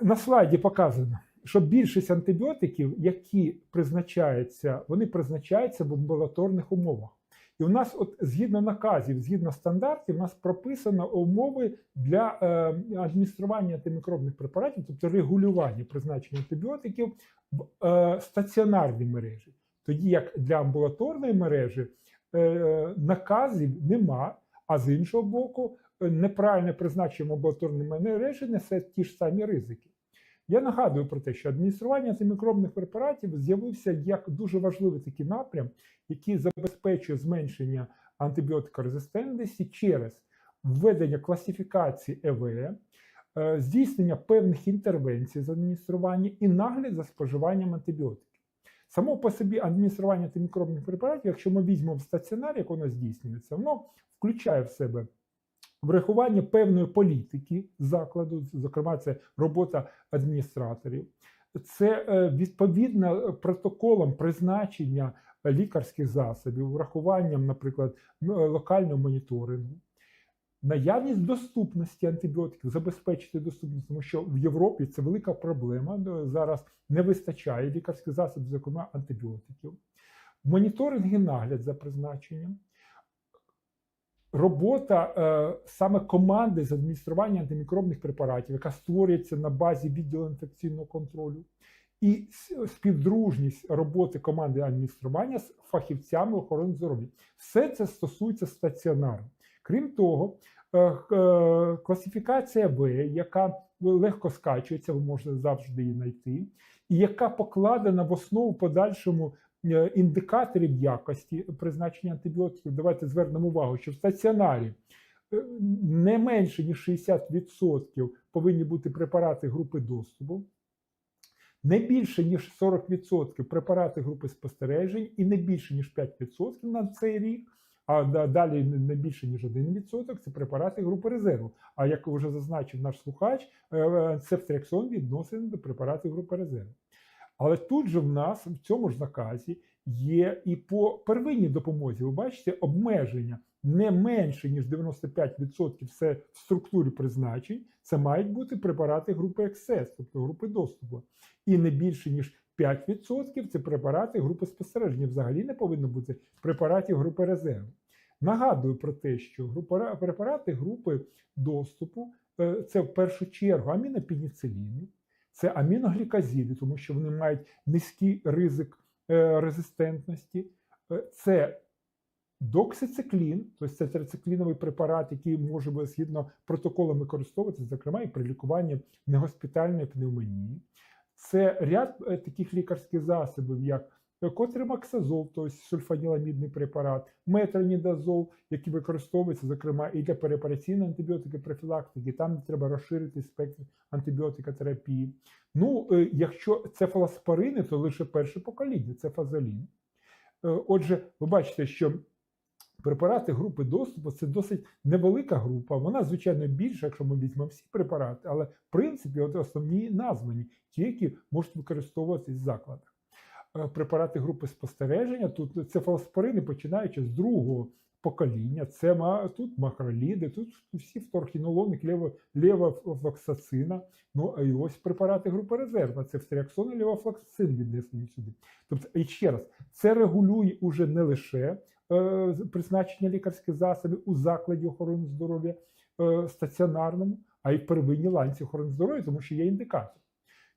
на слайді показано, що більшість антибіотиків, які призначаються, вони призначаються в амбулаторних умовах. І у нас, от згідно наказів, згідно стандартів, у нас прописано умови для е, адміністрування антимікробних препаратів, тобто регулювання призначення антибіотиків в е, стаціонарній мережі. Тоді як для амбулаторної мережі е, наказів нема, а з іншого боку, неправильне призначення амбулаторної мережі несе ті ж самі ризики. Я нагадую про те, що адміністрування антимікробних препаратів з'явився як дуже важливий такий напрям, який забезпечує зменшення антибіотикорезистентності через введення класифікації ЕВ, е, здійснення певних інтервенцій з адміністрування і нагляд за споживанням антибіотиків. Само по собі адміністрування антимікробних препаратів, якщо ми візьмемо в стаціонар, як воно здійснюється, воно включає в себе врахування певної політики закладу, зокрема, це робота адміністраторів, це е, відповідно протоколам призначення лікарських засобів, врахуванням, наприклад, локального моніторингу. Наявність доступності антибіотиків, забезпечити доступність, тому що в Європі це велика проблема. Зараз не вистачає лікарських засобів, зокрема антибіотиків. Моніторинг і нагляд за призначенням. Робота е, саме команди з адміністрування антимікробних препаратів, яка створюється на базі відділу інфекційного контролю, і співдружність роботи команди адміністрування з фахівцями охорони здоров'я. Все це стосується стаціонару. Крім того, е, е, класифікація В, яка легко скачується, ви можете завжди її знайти, і яка покладена в основу подальшому індикаторів якості призначення антибіотиків. Давайте звернемо увагу, що в стаціонарі е, не менше ніж 60% повинні бути препарати групи доступу. Не більше ніж 40% препарати групи спостережень і не більше ніж 5% на цей рік. А далі не більше ніж 1% це препарати групи резерву. А як вже зазначив наш слухач, е, цефтрексон відносить до препаратів групи резерву. Але тут же в нас в цьому ж наказі є і по первинній допомозі. Ви бачите обмеження не менше ніж 95% все в структурі призначень. Це мають бути препарати групи ексес, тобто групи доступу, і не більше ніж 5% це препарати групи спостереження. Взагалі не повинно бути препаратів групи резерву. Нагадую про те, що препарати групи доступу е, це в першу чергу амінопеніциліни, це аміногліказіди, тому що вони мають низький ризик е, резистентності. Е, Це доксициклін, тобто це тетрацикліновий препарат, який може згідно протоколами використовуватися, зокрема і при лікуванні негоспітальної пневмонії. Це ряд е, таких лікарських засобів, як котримаксазол, тобто сульфаніламідний препарат, метронідазол, який використовується, зокрема, і для переопераційної антибіотики профілактики, там треба розширити спектр антибіотикотерапії. Ну, е, якщо цефалоспорини, то лише перше покоління це фазолін. Е, Отже, ви бачите, що препарати групи доступу це досить невелика група. Вона, звичайно, більша, якщо ми візьмемо всі препарати, але в принципі от основні названі, ті, які можуть використовуватися в закладах. Е, Препарати групи спостереження, тут це цефалоспорини, починаючи з другого покоління, це тут макроліди, тут всі вторхінолони, лево, левофлоксацина, ну а і ось препарати групи резерва, це встріаксон і левофлоксацин віднесені сюди. Тобто, і ще раз, це регулює уже не лише е, призначення лікарських засобів у закладі охорони здоров'я е, стаціонарному, а й первинній ланці охорони здоров'я, тому що є індикатор.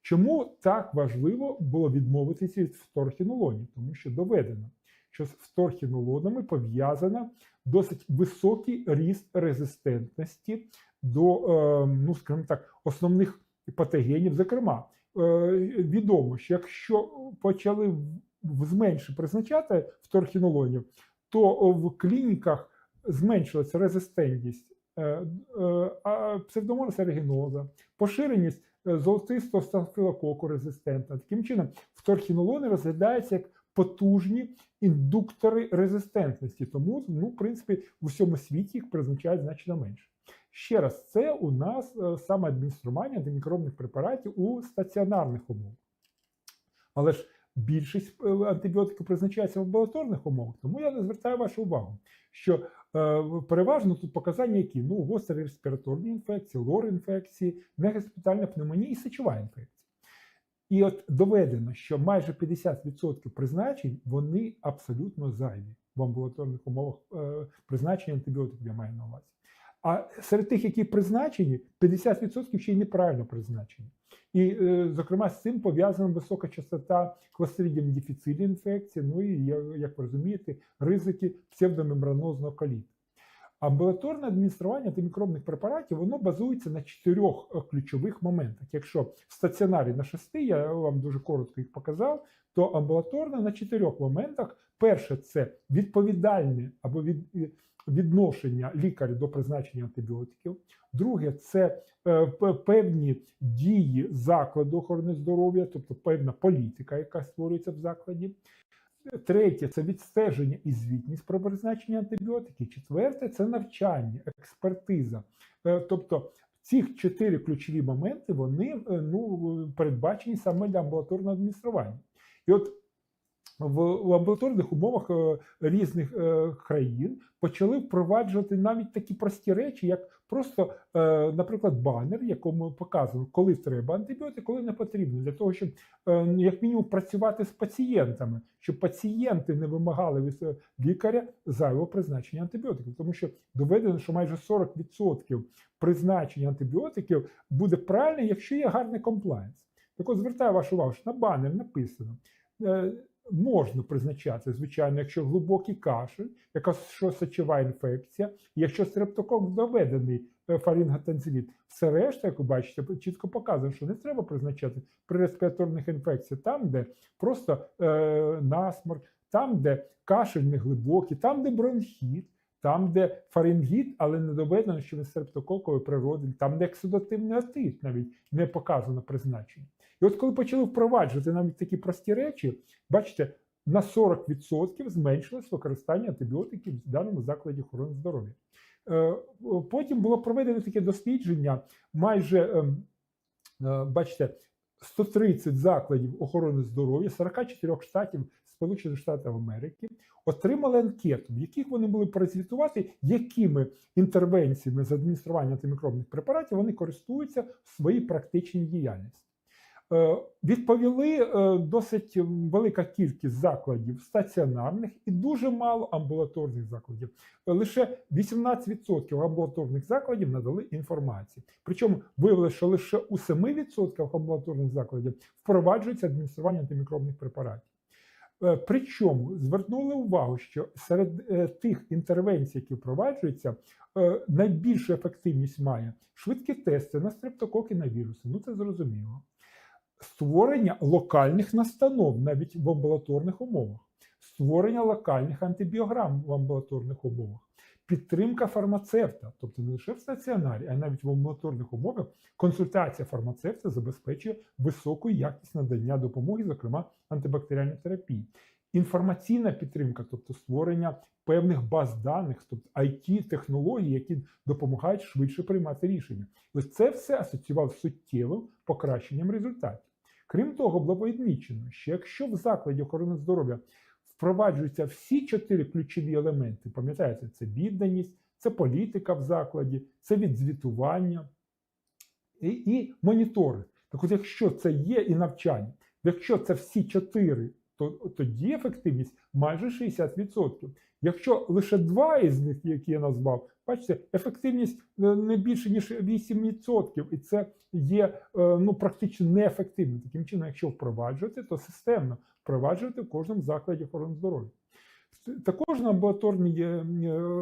Чому так важливо було відмовитися від вторхінолонів? Тому що доведено, що з вторхінолонами пов'язано досить високий ріст резистентності до, е, ну скажімо так, основних патогенів. Зокрема, е, відомо, що якщо почали зменше призначати вторхінолонів, то в клініках зменшилася резистентність е, е, а- псевдомонас ерегіноза, поширеність е, золотистого стафілококу резистентна. Таким чином, вторхінолони розглядаються як потужні індуктори резистентності, тому, ну, в принципі, в усьому світі їх призначають значно менше. Ще раз, це у нас е, саме адміністрування антимікробних препаратів у стаціонарних умовах. Але ж більшість е, антибіотиків призначається в амбулаторних умовах, тому я звертаю вашу увагу, що Переважно тут показання які? Ну, гострі респіраторні інфекції, лор-інфекції, негоспітальна пневмонія і сечова інфекція. І от доведено, що майже 50% призначень вони абсолютно зайві в амбулаторних умовах е, призначення антибіотиків, я маю на увазі. А серед тих, які призначені, 50% ще й неправильно призначені. І, е, зокрема, з цим пов'язана висока частота кластридіум дефіцилі інфекції, ну і, як ви розумієте, ризики псевдомембранозного коліту. Амбулаторне адміністрування антимікробних препаратів воно базується на чотирьох е, ключових моментах. Якщо в стаціонарі на шести, я вам дуже коротко їх показав, то амбулаторне на чотирьох моментах. Перше це відповідальне або від, е, відношення лікаря до призначення антибіотиків. Друге, це е, певні дії закладу охорони здоров'я, тобто певна політика, яка створюється в закладі. Третє це відстеження і звітність про призначення антибіотиків. Четверте це навчання, експертиза. Е, Тобто ці чотири ключові моменти вони е, ну, передбачені саме для амбулаторного адміністрування. І от в, амбулаторних умовах е, різних е, країн почали впроваджувати навіть такі прості речі, як просто, е, наприклад, банер, якому показано, коли треба антибіотик, коли не потрібно, для того, щоб як мінімум працювати з пацієнтами, щоб пацієнти не вимагали від лікаря зайвого призначення антибіотиків, тому що доведено, що майже 40% призначення антибіотиків буде правильно, якщо є гарний комплайнс. Так от звертаю вашу увагу, що на банер написано. Можна призначати, звичайно, якщо глибокий кашель, якась що сечова інфекція, якщо стрептокок доведений е. Все решта, як ви бачите, чітко показано, що не треба призначати при респіраторних інфекціях, там, де просто е, насморк, там, де кашель не глибокий, там, де бронхіт, там, де фарингіт, але не доведено, що він стрептококової природи, там, де ексудативний отит навіть не показано призначення. І от коли почали впроваджувати навіть такі прості речі, бачите, на 40% зменшилось використання антибіотиків в даному закладі охорони здоров'я. Е, Потім було проведено таке дослідження, майже, ем, е, бачите, 130 закладів охорони здоров'я 44 штатів Сполучених Штатів Америки отримали анкету, в яких вони були прозвітувати, якими інтервенціями з адміністрування антимікробних препаратів вони користуються в своїй практичній діяльності. Е, Відповіли е, досить велика кількість закладів стаціонарних і дуже мало амбулаторних закладів. Е, Лише 18% амбулаторних закладів надали інформації. Причому виявилося, що лише у 7% амбулаторних закладів впроваджується адміністрування антимікробних препаратів. Причому звернули увагу, що серед тих інтервенцій, які впроваджуються, найбільшу ефективність має швидкі тести на стрептококи на віруси. Ну це зрозуміло. Створення локальних настанов навіть в амбулаторних умовах, створення локальних антибіограм в амбулаторних умовах, підтримка фармацевта, тобто не лише в стаціонарі, а навіть в амбулаторних умовах, консультація фармацевта забезпечує високу якість надання допомоги, зокрема антибактеріальної терапії. Інформаційна підтримка, тобто створення певних баз даних, тобто it технології, які допомагають швидше приймати рішення. Ось це все асоціював суттєвим покращенням результатів. Крім того, було відмічено, що якщо в закладі охорони здоров'я впроваджуються всі чотири ключові елементи, пам'ятаєте, це відданість, це політика в закладі, це відзвітування і, і моніторинг. Так от, якщо це є і навчання, якщо це всі чотири, то тоді ефективність майже 60%. Якщо лише два із них, які я назвав, бачите, ефективність е, не більше ніж 8%, і це є е, ну практично неефективним. Таким чином, якщо впроваджувати, то системно впроваджувати в кожному закладі охорони здоров'я. Також на амбулаторній е,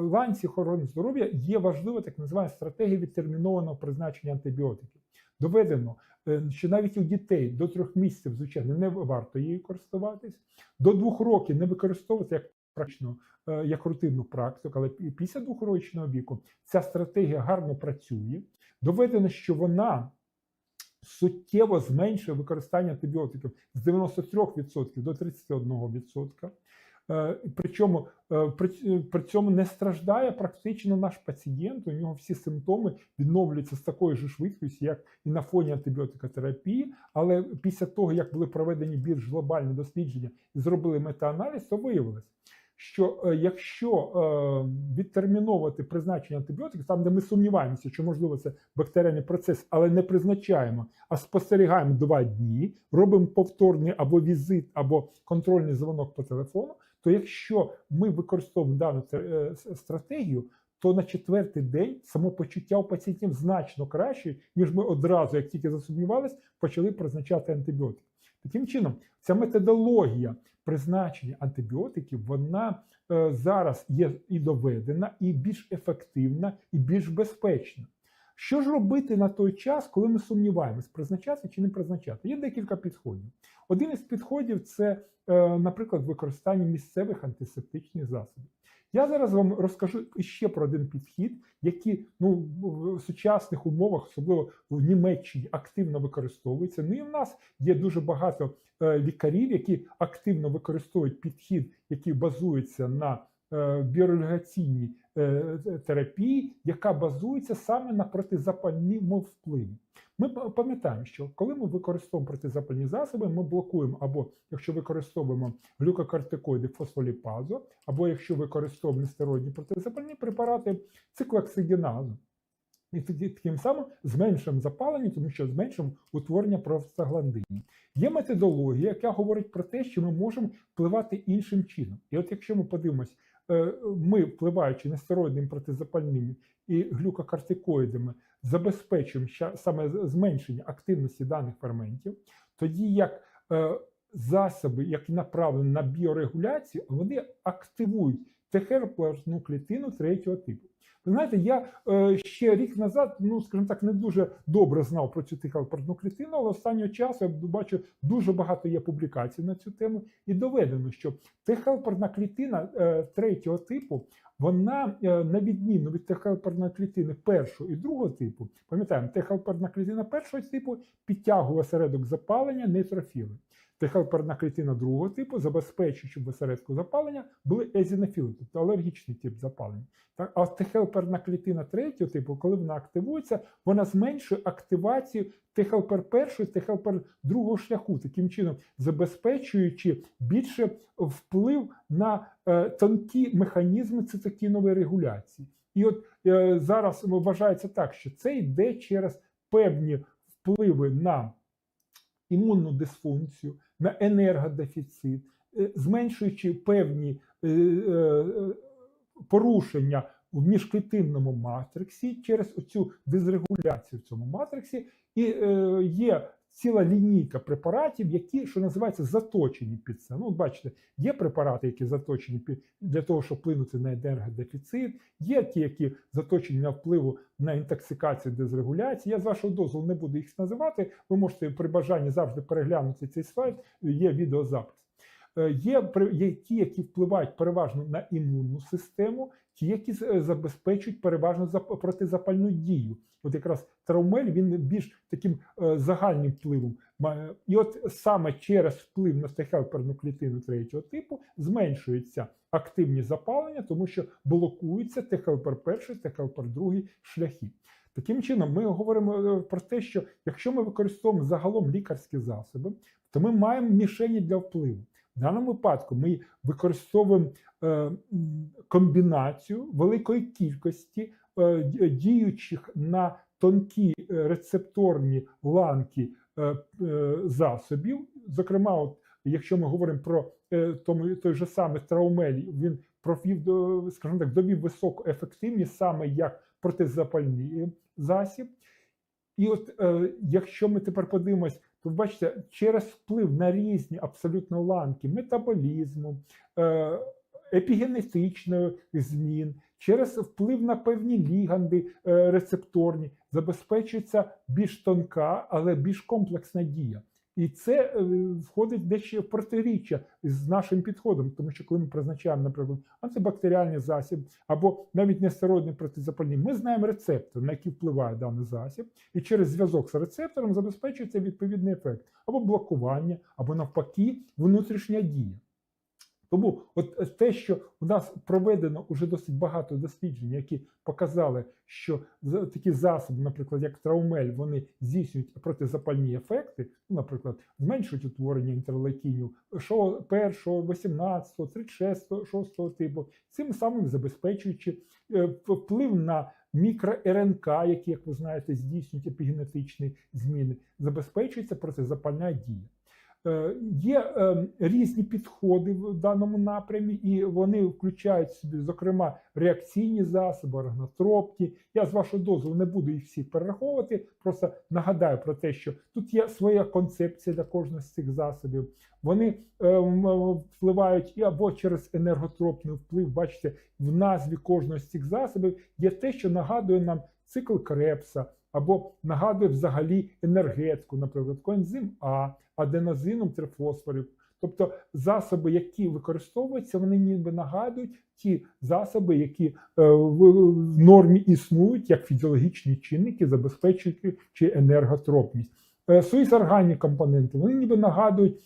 ланці охорони здоров'я є важлива так називаємо стратегія відтермінованого призначення антибіотиків. Доведено, е, що навіть у дітей до трьох місяців, звичайно, не варто її користуватись, до двох років не використовувати як практично е, як рутинну практику, але після двохрічного віку ця стратегія гарно працює. Доведено, що вона суттєво зменшує використання антибіотиків з 93% до 31%. Е, Причому е, при, е, при цьому не страждає практично наш пацієнт. У нього всі симптоми відновлюються з такою ж швидкістю, як і на фоні антибіотикотерапії. Але після того, як були проведені більш глобальні дослідження і зробили метааналіз, то виявилось, що якщо відтерміновувати призначення антибіотиків, там де ми сумніваємося, що можливо це бактеріальний процес, але не призначаємо, а спостерігаємо два дні, робимо повторний або візит, або контрольний дзвонок по телефону, то якщо ми використовуємо дану е, стратегію, то на четвертий день самопочуття у пацієнтів значно краще, ніж ми одразу, як тільки засумнівались, почали призначати антибіотики. Таким чином, ця методологія призначення антибіотиків, вона е, зараз є і доведена, і більш ефективна, і більш безпечна. Що ж робити на той час, коли ми сумніваємось, призначати чи не призначати? Є декілька підходів. Один із підходів це, е, наприклад, використання місцевих антисептичних засобів. Я зараз вам розкажу ще про один підхід, який ну, в сучасних умовах, особливо в Німеччині, активно використовується. Ну і в нас є дуже багато е, лікарів, які активно використовують підхід, який базується на е, біорегуляційній е, терапії, яка базується саме на протизапальному впливі. Ми пам'ятаємо, що коли ми використовуємо протизапальні засоби, ми блокуємо або якщо використовуємо глюкокортикоїди фосфоліпазу, або якщо використовуємо нестероїдні протизапальні препарати циклоксигеназу. І тоді таким самим зменшуємо запалення, тому що зменшуємо утворення простагландинів. Є методологія, яка говорить про те, що ми можемо впливати іншим чином. І от якщо ми подивимось, е, ми, впливаючи нестероїдними протизапальними і глюкокортикоїдами, забезпечуємо саме зменшення активності даних ферментів, тоді як е, засоби, які направлені на біорегуляцію, вони активують техерплазну клітину третього типу. Ви знаєте, я е, ще рік назад, ну скажімо так, не дуже добре знав про цю тихалпартну клітину, але останнього часу я бачу дуже багато є публікацій на цю тему, і доведено, що техалпарна клітина е, третього типу, вона е, на відміну від техалпарної клітини першого і другого типу, пам'ятаємо, техалпарна клітина першого типу підтягує осередок запалення нейтрофіли. Техалперна клітина другого типу в осередку запалення були езінофіли, тобто алергічний тип запалення. А техелперна клітина третього типу, коли вона активується, вона зменшує активацію техелпер першого і другого шляху, таким чином забезпечуючи більше вплив на е, тонкі механізми цитокінової регуляції. І от е, зараз вважається так, що це йде через певні впливи на імунну дисфункцію, на енергодефіцит, е, зменшуючи певні е, е, порушення в міжклітинному матриксі через цю дизрегуляцію в цьому матриксі, і є ціла лінійка препаратів, які, що називається, заточені під це. Ну, бачите, є препарати, які заточені під для того, щоб вплинути на енергодефіцит, є ті, які заточені на впливу на інтоксикацію, дезрегуляцію. Я з вашого дозволу не буду їх називати. Ви можете при бажанні завжди переглянути цей слайд, є відеозапис. Е, Є, є ті, які впливають переважно на імунну систему, ті, які е, забезпечують переважно протизапальну дію. От якраз травмель він більш таким е, загальним впливом має. І от саме через вплив на стехелперну третього типу зменшується активність запалення, тому що блокується техелпер перший, техелпер другий шляхи. Таким чином, ми говоримо е, про те, що якщо ми використовуємо загалом лікарські засоби, то ми маємо мішені для впливу. В даному випадку ми використовуємо е, комбінацію великої кількості е, діючих на тонкі е, рецепторні ланки засобів. Зокрема, от, якщо ми говоримо про тому, той же самий траумель, він до, скажімо так, довів високу ефективність саме як протизапальний засіб. І от якщо ми тепер подивимось, то бачите, через вплив на різні абсолютно ланки метаболізму, е, епігенетичних змін, через вплив на певні ліганди е, рецепторні, забезпечується більш тонка, але більш комплексна дія. І це е, входить дещо в протиріччя з нашим підходом, тому що коли ми призначаємо, наприклад, антибактеріальний засіб або навіть нестероїдний протизапальний, ми знаємо рецептор, на який впливає даний засіб, і через зв'язок з рецептором забезпечується відповідний ефект або блокування, або навпаки, внутрішня дія. Тому от е, те, що у нас проведено вже досить багато досліджень, які показали, що такі засоби, наприклад, як траумель, вони здійснюють протизапальні ефекти, ну, наприклад, зменшують утворення інтерлейкінів що першого, 18, 36, 6 типу, цим самим забезпечуючи е, вплив на мікро-РНК, які, як ви знаєте, здійснюють епігенетичні зміни, забезпечується протизапальна дія. Е, Є е, різні підходи в даному напрямі, і вони включають собі, зокрема, реакційні засоби, органотропні. Я з вашого дозволу не буду їх всі перераховувати. Просто нагадаю про те, що тут є своя концепція для кожного з цих засобів. Вони е, впливають і або через енерготропний вплив. Бачите, в назві кожного з цих засобів є те, що нагадує нам цикл Крепса, або нагадує взагалі енергетику, наприклад, коензим А, аденозином трифосфорів. Тобто засоби, які використовуються, вони ніби нагадують ті засоби, які е, в нормі існують як фізіологічні чинники, забезпечуючи енерготропність. Е, Свої органні компоненти вони ніби нагадують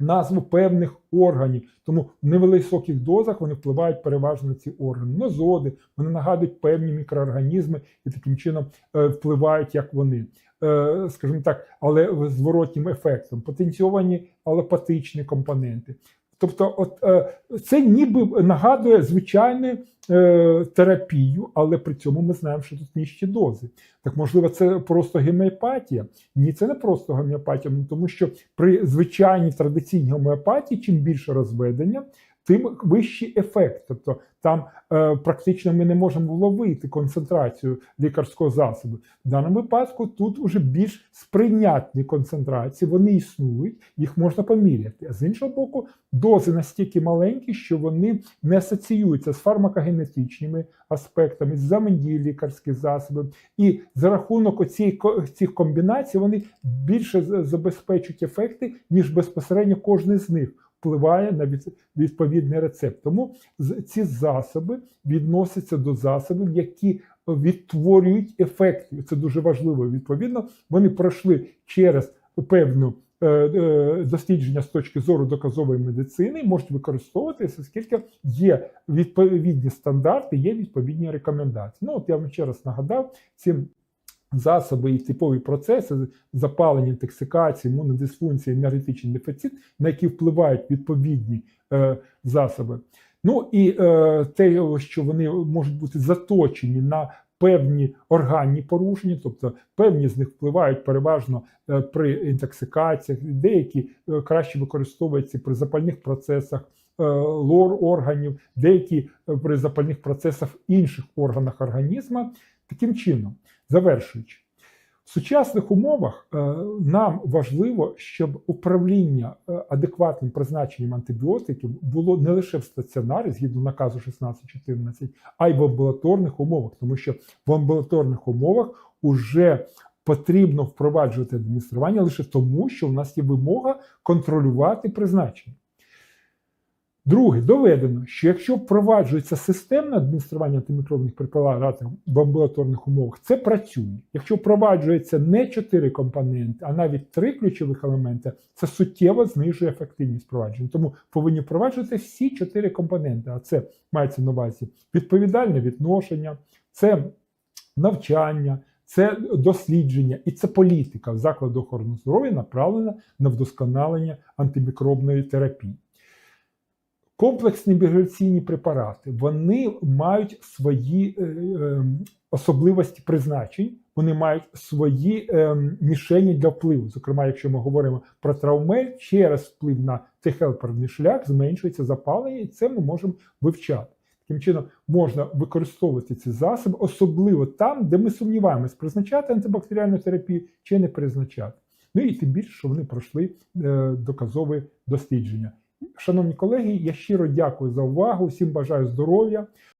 назву певних органів, тому в невисоких дозах вони впливають переважно на ці органи. Нозоди, вони нагадують певні мікроорганізми і таким чином е, впливають, як вони. Е, Скажімо так, але зворотнім ефектом, потенційовані алопатичні компоненти. Тобто, от е, це ніби нагадує звичайну е, терапію, але при цьому ми знаємо, що тут нижчі дози. Так можливо, це просто гомеопатія? Ні, це не просто гомеопатія, тому що при звичайній традиційній гомеопатії, чим більше розведення, тим вищий ефект. Тобто там е, практично ми не можемо вловити концентрацію лікарського засобу. В даному випадку тут уже більш сприйнятні концентрації, вони існують, їх можна поміряти. А з іншого боку, дози настільки маленькі, що вони не асоціюються з фармакогенетичними аспектами, з замені лікарських засобів. І за рахунок оцієї ко- цих комбінацій вони більше забезпечують ефекти, ніж безпосередньо кожен з них впливає на відповідний рецепт. Тому ці засоби відносяться до засобів, які відтворюють ефекти. Це дуже важливо. Відповідно, вони пройшли через певну. е, е, Дослідження з точки зору доказової медицини можуть використовуватися, оскільки є відповідні стандарти, є відповідні рекомендації. Ну, от я вам ще раз нагадав, ці засоби і типові процеси запалення, інтоксикації, імунодисфункції, енергетичний дефіцит, на які впливають відповідні е, засоби. Ну і е, те, що вони можуть бути заточені на певні органні порушення, тобто певні з них впливають переважно е, при інтоксикаціях, деякі е, краще використовуються при запальних процесах е, лор органів, деякі е, при запальних процесах інших органах організму. Таким чином, завершуючи, в сучасних умовах е, нам важливо, щоб управління е, адекватним призначенням антибіотиків було не лише в стаціонарі, згідно наказу 1614, а й в амбулаторних умовах, тому що в амбулаторних умовах уже потрібно впроваджувати адміністрування лише тому, що в нас є вимога контролювати призначення. Друге, доведено, що якщо впроваджується системне адміністрування антимікробних препаратів в амбулаторних умовах, це працює. Якщо впроваджується не чотири компоненти, а навіть три ключових елементи, це суттєво знижує ефективність впровадження. Тому повинні впроваджувати всі чотири компоненти. А це мається на увазі відповідальне відношення, це навчання. Це дослідження і це політика в закладу охорони здоров'я направлена на вдосконалення антимікробної терапії. Комплексні міграційні препарати вони мають свої е, е, особливості призначень, вони мають свої е, мішені для впливу. Зокрема, якщо ми говоримо про травмель, через вплив на тихелперний шлях зменшується запалення, і це ми можемо вивчати. Таким чином можна використовувати ці засоби, особливо там, де ми сумніваємось, призначати антибактеріальну терапію чи не призначати. Ну і тим більше, що вони пройшли е, доказове дослідження. Шановні колеги, я щиро дякую за увагу. Всім бажаю здоров'я.